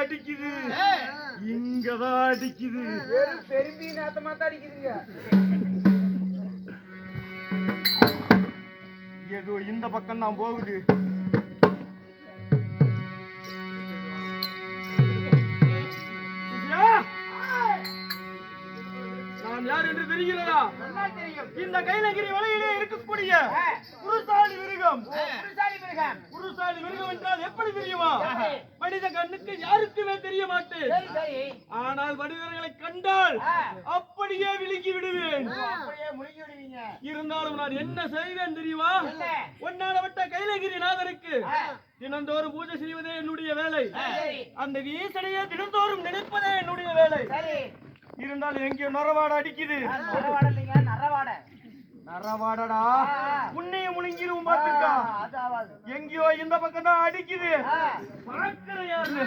அடிக்குது. இங்கதான் அடிக்குது. பெரும்பி நாத்தமா தான் அடிக்குதுங்க. ஏதோ இந்த பக்கம் தான் போகுது! நான் யார் என்று தெரிகிறதா? இந்த கைலகிரி வலையிலே இருக்கக்கூடிய புருஷாலி மிருகம். குருசாலி மிருகம் என்றால் எப்படி தெரியுமா? மனித கண்ணுக்கு யாருக்குமே தெரிய மாட்டேன் ஆனால் மனிதர்களை கண்டால். அப்படியே விழுங்கி விடுவேன். இருந்தாலும் நான் என்ன செய்வேன் தெரியுமா? ஒன்னானவட்ட கைலகிரி நாதருக்கு. தினந்தோறும் பூஜை செய்வதே என்னுடைய வேலை. அந்த ஈசனையே தினந்தோறும் நினைப்பதே என்னுடைய வேலை. இருந்தாலும் எங்கேயோ நரவாட அடிக்குது? நரவாடை இல்லைங்க நரவாடை. நரவாடடா ஆ. உன்னையும் முழுங்கிரும் பாத்துக்கா எங்கேயோ இந்த பக்கம் தான் அடிக்குது யாரு?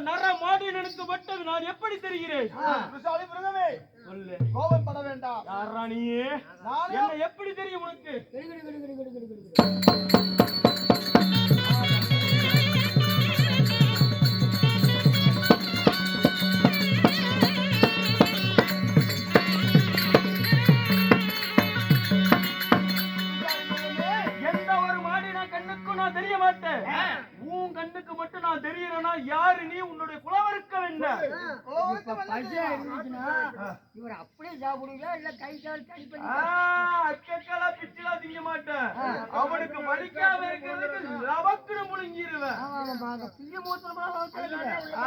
நர மாடினனுக்கு மட்டும் நான் எப்படி தெரிகிறேன்? புருஷாலி மிருகமே சொல்லு. கோபப்பட வேண்டாம். யாரா நானே- என்ன எப்படி தெரியும் உனக்கு? மாட்டேன் அவனுக்கு படிக்காம இருக்கிறதுக்கு லவக்குன்னு முழுங்கிருவேன்.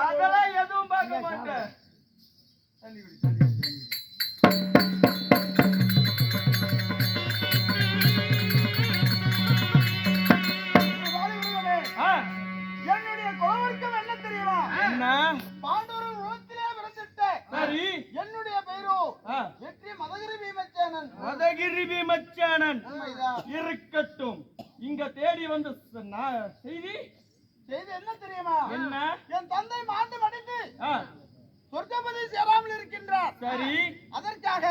அதெல்லாம் எதுவும் பார்க்க மாட்டேன். தள்ளி அதற்காக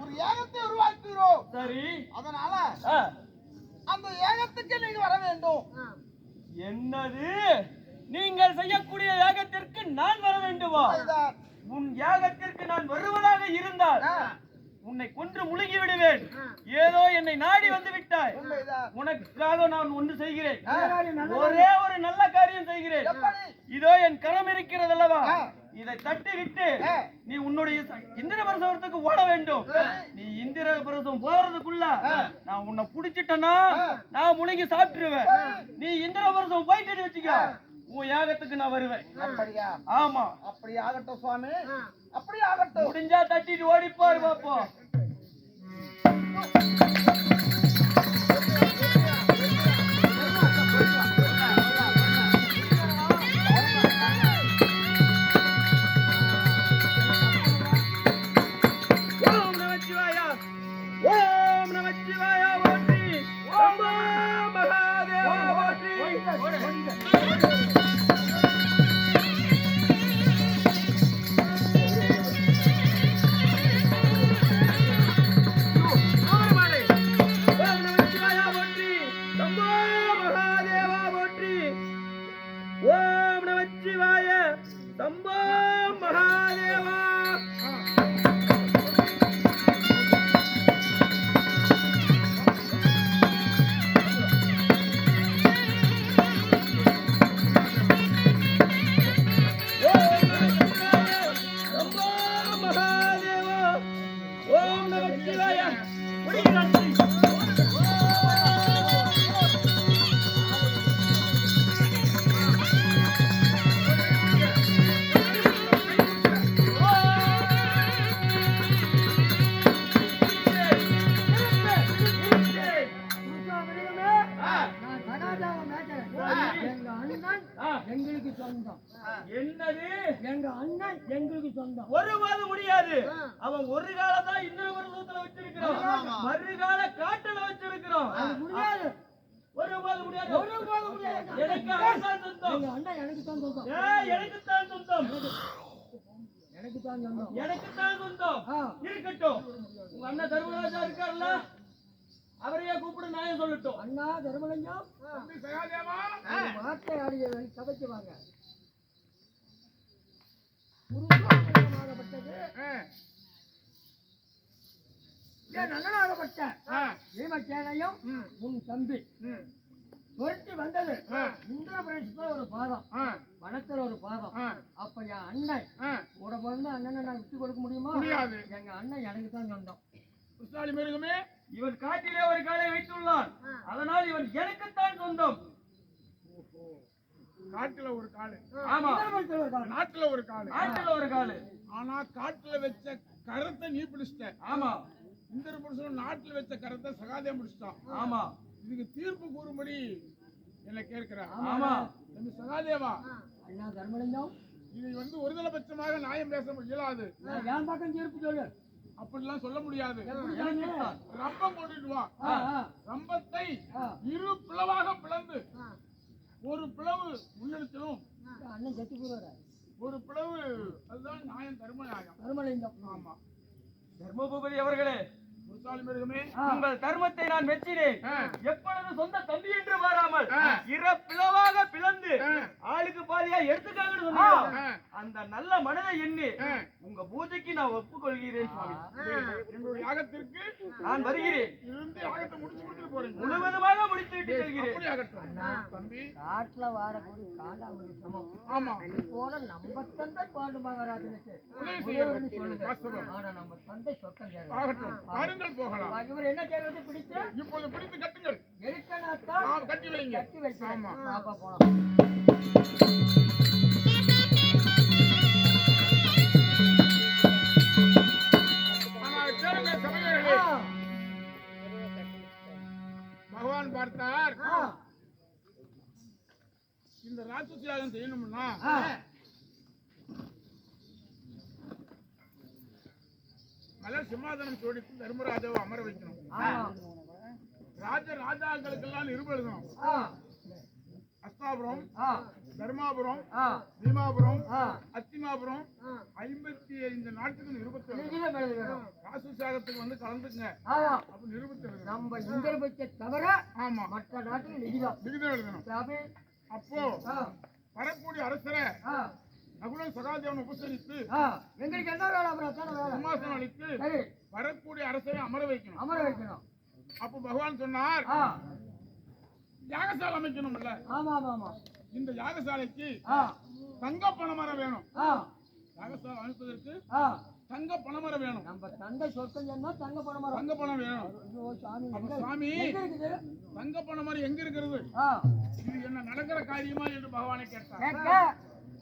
ஒரு ஏகத்தை உருவாக்குகிறோம். சரி. அதனால அந்த ஏகத்துக்கு நீங்க வர வேண்டும். என்னது? நீங்கள் செய்யக்கூடிய யாகத்திற்கு நான் வர வேண்டுமா. உன் யாகத்திற்கு நான் வருவதாக இருந்தால் உன்னை கொன்று முழுகி விடுவேன் ஏதோ என்னை நாடி வந்து விட்டாய். உனக்காக நான் ஒன்று செய்கிறேன். ஒரே ஒரு நல்ல காரியம் செய்கிறேன். இதோ என் கரம் இருக்கிறது அல்லவா. இதை தட்டி விட்டு. நீ உன்னுடைய இந்திர பிரசவத்துக்கு ஓட வேண்டும். நீ இந்திர பிரசவம் போறதுக்குள்ள நான் உன்னை புடிச்சிட்டேன்னா நான் முழுங்கி சாப்பிட்டுருவேன். நீ இந்திர பிரசவம் போயிட்டு வச்சுக்க உன் யாகத்துக்கு நான் வருவேன். அப்படியா? ஆமா. அப்படி ஆகட்டும் சுவாமி. அப்படி ஆகட்டும். முடிஞ்சா தட்டிட்டு ஓடிப்பாரு பாப்போம். ஓம் நமச்சிவாயா சொந்தம். என்னது? எங்க அண்ணன் எங்களுக்கு சொந்தம். ஒருபாது முடியாது. அவன் ஒரு காலம் தான் இன்னொரு வருஷத்துல வச்சிருக்கிறோம். மறுகால காட்டுல வச்சிருக்கிறோம் அது முடியாது. ஒருபாது முடியாது. முடியாது. எனக்கு அவன்தான் சொந்தம்? எங்க அண்ணன் எனக்கு தான் சொந்தம். ஏய், எனக்குத்தான் சொந்தம். எனக்கு தான் சொந்தம். ஆ. இருக்கட்டும். உங்க அண்ணன் தர்மராஜா இருக்கார்ல அவரையே கூப்பிடு நாயும் சொல்லட்டும். அண்ணா தர்மலிங்கம். ஒரு வார்த்தை ஆடிய சபைக்கு வாங்க. பீமசேனையும் உன் தம்பி. துரத்தி வந்தது. இந்திர பிரதேசத்துல ஒரு பாதம். வனத்துல ஒரு பாதம். அப்ப என் அண்ணன் கூட பிறந்த அண்ணனை நான் விட்டு கொடுக்க முடியுமா? முடியாது. எங்க அண்ணன் எனக்கு தான் சொந்தம். புத்தாளி மிருகமே. இவன் காட்டிலே ஒரு காலை வைத்துள்ளான். அதனால் இவன் எனக்குத்தான் சொந்தம். காட்டுல ஒரு காலு ஆமா. நாட்டுல ஒரு காலு நாட்டுல ஒரு காலு ஆனா காட்டுல வச்ச கரத்தை நீ பிடிச்சிட்ட. ஆமா. இந்திர புருஷன் நாட்டுல வச்ச கரத்தை சகாதே பிடிச்சிட்டான். ஆமா. இதுக்கு தீர்ப்பு கூறும்படி என்ன கேட்கிறேன் ஆமா. தம்பி சகாதேவா? அண்ணா தர்மலிங்கம்? இது வந்து ஒருதலை பட்சமாக நியாயம் பேச இயலாது. நான் என் பக்கம் தீர்ப்பு சொல்லு. அப்படிலாம் சொல்ல முடியாது. ரம்பம் கொண்டுட்டு வா. ரம்பத்தை. இரு பிளவாக பிளந்து ஒரு பிளவு முன்னெடுத்திலும் அண்ணன் செத்து போறாரு ஒரு பிளவு அதுதான் நியாயம் தர்ம நியாயம். தர்மலிங்கம் ஆமா. தர்மபுரி அவர்களே உங்கள் தர்மத்தை நான் மெச்சினேன். எப்பொழுது சொந்த தம்பி என்று பாராமல் ஆ. இர பிளவாக பிளந்து. ஆளுக்கு பாதியா எடுத்துக்காங்கன்னு சொன்னீங்க. அந்த நல்ல மனதை எண்ணி. உங்க பூஜைக்கு நான் ஒப்புக்கொள்கிறேன் சுவாமி. யாகத்திற்கு நான் வருகிறேன். இருந்து யாகத்தை முடிச்சு கொடுத்துட்டு போறீங்க காட்டுல வாடக்கூடிய காண்டாமணி போல நம்ம தந்தை பாண்டு மகாராஜனுக்கு. ஆனா நம்ம தந்தை சொத்தம் போகலாம். இவர் என்ன செய்யறது பிடிச்சு? இப்போது பிடித்து கட்டுங்கள். எரிக்கனாத்தான் கட்டி வைங்க. கட்டி வைக்கிறேன் ஆமா. போலாம். செய்யணும்னா. மலர் சிம்மாதனம் சோடித்து தர்மராஜாவை அமர வைக்கணும். ராஜ ராஜாக்களுக்கெல்லாம் ஆ, அஸ்தாபுரம் தர்மாபுரம் பீமாபுரம். அத்திமாபுரம் ஐம்பத்தி ஐந்து நாட்டுக்கு நிருபத்தை. ராட்சச யாகத்துக்கு வந்து கலந்துக்குங்க. ஆமா. அப்ப நிருபத்தை நம்ம இந்திரபட்ச தவிர ஆமா. மற்ற நாட்டுக்கு நிஜம் விகிதம் எழுதணும். அப்போ வரக்கூடிய அரசரை நகுலன் சகாதேவன் உபசரித்து. எங்களுக்கு என்ன வேலை அப்புறம். சிம்மாசனம் அளித்து வரக்கூடிய அரசரை அமர வைக்கணும். அமர வைக்கணும். அப்போ பகவான் சொன்னார் யாகசாலை அமைக்கணும்ல? ஆமா ஆமா ஆமா. இந்த யாகசாலைக்கு தங்க பணமரம் வேணும். யாகசாலை அமைப்பதற்கு. தங்க பணமரம் வேணும். நம்ம தந்தை சொத்தம் சொன்னா தங்க பணம் வரும். தங்க பணம் வேணும். சாமி தங்க பணமரம் எங்க இருக்கிறது இது என்ன நடக்கிற காரியமா என்று பகவானை கேட்டார்.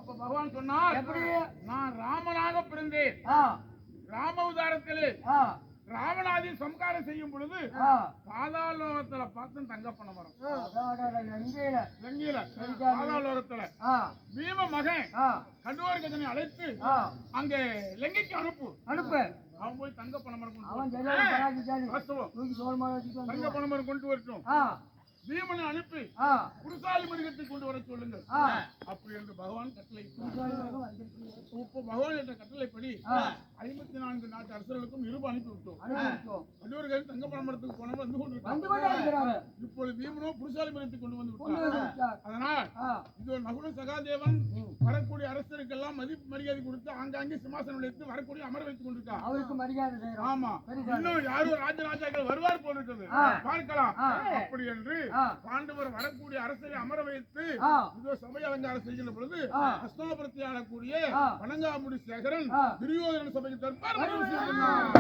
அப்ப பகவான் சொன்னார் எப்படி? நான் ராமனாக பிறந்தேன். ஆ, ராமவதாரத்திலே ஆ, ராவணாதி சம்காரம் செய்யும் பொழுது. பாதாளோகத்துல பார்த்து தங்க பணமரம் அடாடா, எங்கேயில? எங்கீல பாதாளோகத்துல. பீம மகன் ஆ, கண்டோர்கதனை அழைத்து. அங்க லங்கைக்கு அனுப்பு. அனுப்பு. அவன் போய் தங்க பணமரம் கொண்டு தங்க. பணமரம் கொண்டு வரட்டும். பீமனை அனுப்பி புருஷாலி மிருகத்தை கொண்டு வர சொல்லுங்கள். அப்படி என்று பகவான் கட்டளை. இப்போ பகவான் என்ற கட்டளைப்படி. ஐம்பத்தி நான்கு நாட்டு அரசர்களுக்கும் நிருபம் அனுப்பி விட்டோம். கல்லூரிகள் தங்க பணமரத்துக்கு போனவங்க வந்து கொண்டே. இப்பொழுது பீமனோ புருஷாலி மிருகத்தை கொண்டு வந்து விட்டார். அதனால் இது நகுல சகாதேவன் வரக்கூடிய அரசருக்கெல்லாம் மதிப்பு மரியாதை கொடுத்து ஆங்காங்கே சிம்மாசனம் வைத்து வரக்கூடிய அமர வைத்துக் கொண்டிருக்கார் அவருக்கு மரியாதை ஆமா. இன்னும் யாரும் ராஜராஜாக்கள் வருவார் போல் இருக்குது ஆ. பார்க்கலாம். அப்படி என்று. பாண்டவர் வரக்கூடிய அரசரை அமர வைத்து சபை அலங்காரம் செய்கின்ற பொழுது. அஸ்தாபுரத்தை ஆளக்கூடிய. வணங்காமுடி சேகரன். துரியோதன சபைக்கு வருகிறார்.